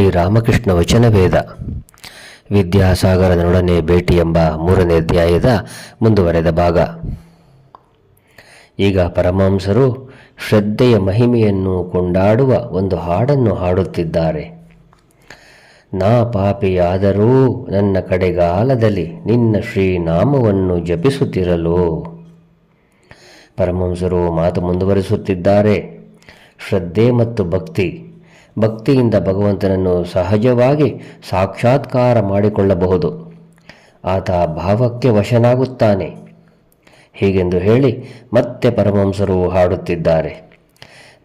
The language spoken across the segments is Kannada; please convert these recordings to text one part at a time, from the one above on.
ಶ್ರೀ ರಾಮಕೃಷ್ಣ ವಚನವೇದ ವಿದ್ಯಾಸಾಗರನೊಡನೆ ಭೇಟಿ ಎಂಬ ಮೂರನೇ ಅಧ್ಯಾಯದ ಮುಂದುವರೆದ ಭಾಗ. ಈಗ ಪರಮಾಂಸರು ಶ್ರದ್ಧೆಯ ಮಹಿಮೆಯನ್ನು ಕೊಂಡಾಡುವ ಒಂದು ಹಾಡನ್ನು ಹಾಡುತ್ತಿದ್ದಾರೆ. ನಾ ಪಾಪಿಯಾದರೂ ನನ್ನ ಕಡೆಗಾಲದಲ್ಲಿ ನಿನ್ನ ಶ್ರೀನಾಮವನ್ನು ಜಪಿಸುತ್ತಿರಲು. ಪರಮಹಂಸರು ಮಾತು ಮುಂದುವರಿಸುತ್ತಿದ್ದಾರೆ. ಶ್ರದ್ಧೆ ಮತ್ತು ಭಕ್ತಿ ಭಕ್ತಿಯಿಂದ ಭಗವಂತನನ್ನು ಸಹಜವಾಗಿ ಸಾಕ್ಷಾತ್ಕಾರ ಮಾಡಿಕೊಳ್ಳಬಹುದು. ಆತ ಭಾವಕ್ಕೆ ವಶನಾಗುತ್ತಾನೆ. ಹೀಗೆಂದು ಹೇಳಿ ಮತ್ತೆ ಪರಮಹಂಸರು ಹಾಡುತ್ತಿದ್ದಾರೆ.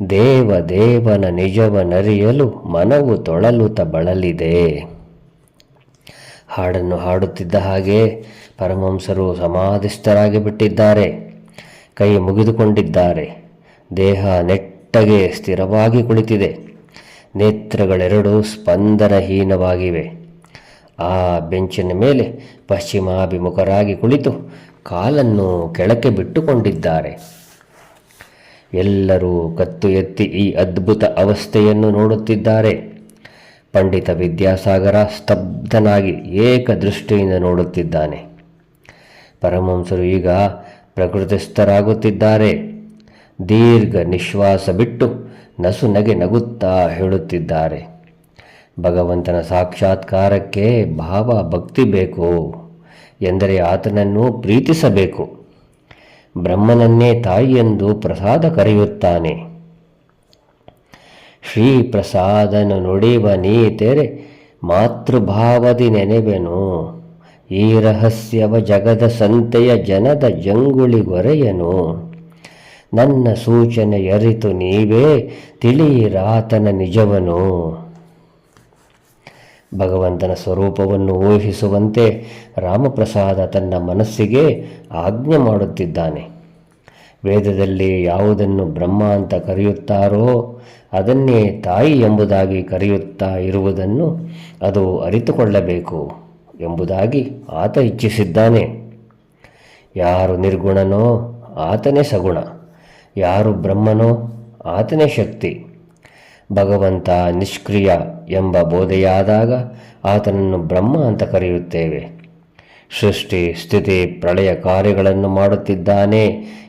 ದೇವ ದೇವನ ನಿಜವನರಿಯಲು ಮನವು ತೊಳಲುತ ಬಳಲಿದೆ. ಹಾಡನ್ನು ಹಾಡುತ್ತಿದ್ದ ಹಾಗೆ ಪರಮಹಂಸರು ಸಮಾಧಿಸ್ಥರಾಗಿ ಬಿಟ್ಟಿದ್ದಾರೆ ಕೈ ಮುಗಿದುಕೊಂಡಿದ್ದಾರೆ. ದೇಹ ನೆಟ್ಟಗೆ ಸ್ಥಿರವಾಗಿ ಕುಳಿತಿದೆ. ನೇತ್ರಗಳೆರಡೂ ಸ್ಪಂದನಹೀನವಾಗಿವೆ. ಆ ಬೆಂಚಿನ ಮೇಲೆ ಪಶ್ಚಿಮಾಭಿಮುಖರಾಗಿ ಕುಳಿತು ಕಾಲನ್ನು ಕೆಳಕ್ಕೆ ಬಿಟ್ಟುಕೊಂಡಿದ್ದಾರೆ. ಎಲ್ಲರೂ ಕತ್ತು ಎತ್ತಿ ಈ ಅದ್ಭುತ ಅವಸ್ಥೆಯನ್ನು ನೋಡುತ್ತಿದ್ದಾರೆ. ಪಂಡಿತ ವಿದ್ಯಾಸಾಗರ ಸ್ತಬ್ಧನಾಗಿ ಏಕದೃಷ್ಟಿಯಿಂದ ನೋಡುತ್ತಿದ್ದಾನೆ. ಪರಮಹಂಸರು ಈಗ ಪ್ರಕೃತಿಸ್ಥರಾಗುತ್ತಿದ್ದಾರೆ. ದೀರ್ಘ ನಿಶ್ವಾಸ ಬಿಟ್ಟು ನಸು ನಗೆ ನಗುತ್ತಾ ಹೇಳುತ್ತಿದ್ದಾರೆ. ಭಗವಂತನ ಸಾಕ್ಷಾತ್ಕಾರಕ್ಕೆ ಭಾವ ಭಕ್ತಿ ಬೇಕು ಎಂದರೆ ಆತನನ್ನು ಪ್ರೀತಿಸಬೇಕು. ಬ್ರಹ್ಮನನ್ನೇ ತಾಯಿಯೆಂದು ಪ್ರಸಾದ ಕರೆಯುತ್ತಾನೆ. ಶ್ರೀ ಪ್ರಸಾದನ ನುಡಿವ ನೀ ತೆರೆ ಮಾತೃಭಾವದಿ ನೆನೆವೆನು. ಈ ರಹಸ್ಯವ ಜಗದ ಸಂತೆಯ ಜನದ ಜಂಗುಳಿಗೊರೆಯನು ನನ್ನ ಸೂಚನೆ ಅರಿತು ನೀವೇ ತಿಳಿಯಿರಾತನ ನಿಜವನು. ಭಗವಂತನ ಸ್ವರೂಪವನ್ನು ಊಹಿಸುವಂತೆ ರಾಮಪ್ರಸಾದ ತನ್ನ ಮನಸ್ಸಿಗೆ ಆಜ್ಞೆ ಮಾಡುತ್ತಿದ್ದಾನೆ. ವೇದದಲ್ಲಿ ಯಾವುದನ್ನು ಬ್ರಹ್ಮ ಅಂತ ಕರೆಯುತ್ತಾರೋ ಅದನ್ನೇ ತಾಯಿ ಎಂಬುದಾಗಿ ಕರೆಯುತ್ತಾ ಇರುವುದನ್ನು ಅದು ಅರಿತುಕೊಳ್ಳಬೇಕು ಎಂಬುದಾಗಿ ಆತ ಇಚ್ಛಿಸಿದ್ದಾನೆ. ಯಾರು ನಿರ್ಗುಣನೋ ಆತನೇ ಸಗುಣ. ಯಾರು ಬ್ರಹ್ಮನೋ ಆತನೇ ಶಕ್ತಿ. ಭಗವಂತ ನಿಷ್ಕ್ರಿಯ ಎಂಬ ಬೋಧೆಯಾದಾಗ ಆತನನ್ನು ಬ್ರಹ್ಮ ಅಂತ ಕರೆಯುತ್ತೇವೆ. ಸೃಷ್ಟಿ, ಸ್ಥಿತಿ, ಪ್ರಳಯ ಕಾರ್ಯಗಳನ್ನು ಮಾಡುತ್ತಿದ್ದಾನೆ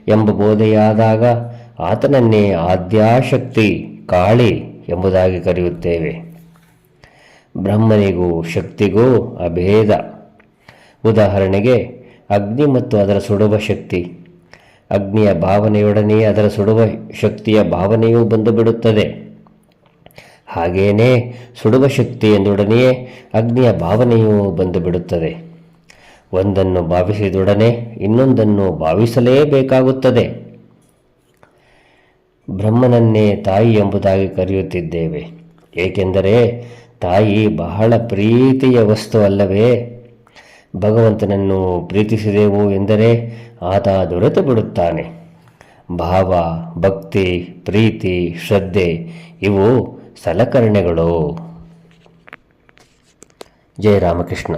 ಎಂಬ ಬೋಧೆಯಾದಾಗ ಆತನನ್ನೇ ಆದ್ಯಾಶಕ್ತಿ, ಕಾಳಿ ಎಂಬುದಾಗಿ ಕರೆಯುತ್ತೇವೆ. ಬ್ರಹ್ಮನಿಗೂ ಶಕ್ತಿಗೂ ಅಭೇದ. ಉದಾಹರಣೆಗೆ, ಅಗ್ನಿ ಮತ್ತು ಅದರ ಸುಡುವ ಶಕ್ತಿ. ಅಗ್ನಿಯ ಭಾವನೆಯೊಡನೆ ಅದರ ಸುಡುವ ಶಕ್ತಿಯ ಭಾವನೆಯೂ ಬಂದು ಬಿಡುತ್ತದೆ. ಹಾಗೇನೇ ಸುಡುವ ಶಕ್ತಿ ಎಂದೊಡನೆಯೇ ಅಗ್ನಿಯ ಭಾವನೆಯೂ ಬಂದು ಬಿಡುತ್ತದೆ. ಒಂದನ್ನು ಭಾವಿಸಿದೊಡನೆ ಇನ್ನೊಂದನ್ನು ಭಾವಿಸಲೇಬೇಕಾಗುತ್ತದೆ. ಬ್ರಹ್ಮನನ್ನೇ ತಾಯಿ ಎಂಬುದಾಗಿ ಕರೆಯುತ್ತಿದ್ದೇವೆ. ಏಕೆಂದರೆ ತಾಯಿ ಬಹಳ ಪ್ರೀತಿಯ ವಸ್ತು ಅಲ್ಲವೇ? ಭಗವಂತನನ್ನು ಪ್ರೀತಿಸಿದೆವು ಎಂದರೆ ಆತ ದೊರೆತು ಬಿಡುತ್ತಾನೆ ಭಾವ ಭಕ್ತಿ ಪ್ರೀತಿ ಶ್ರದ್ಧೆ ಇವು ಸಲಕರಣೆಗಳು. ಜಯ ರಾಮಕೃಷ್ಣ.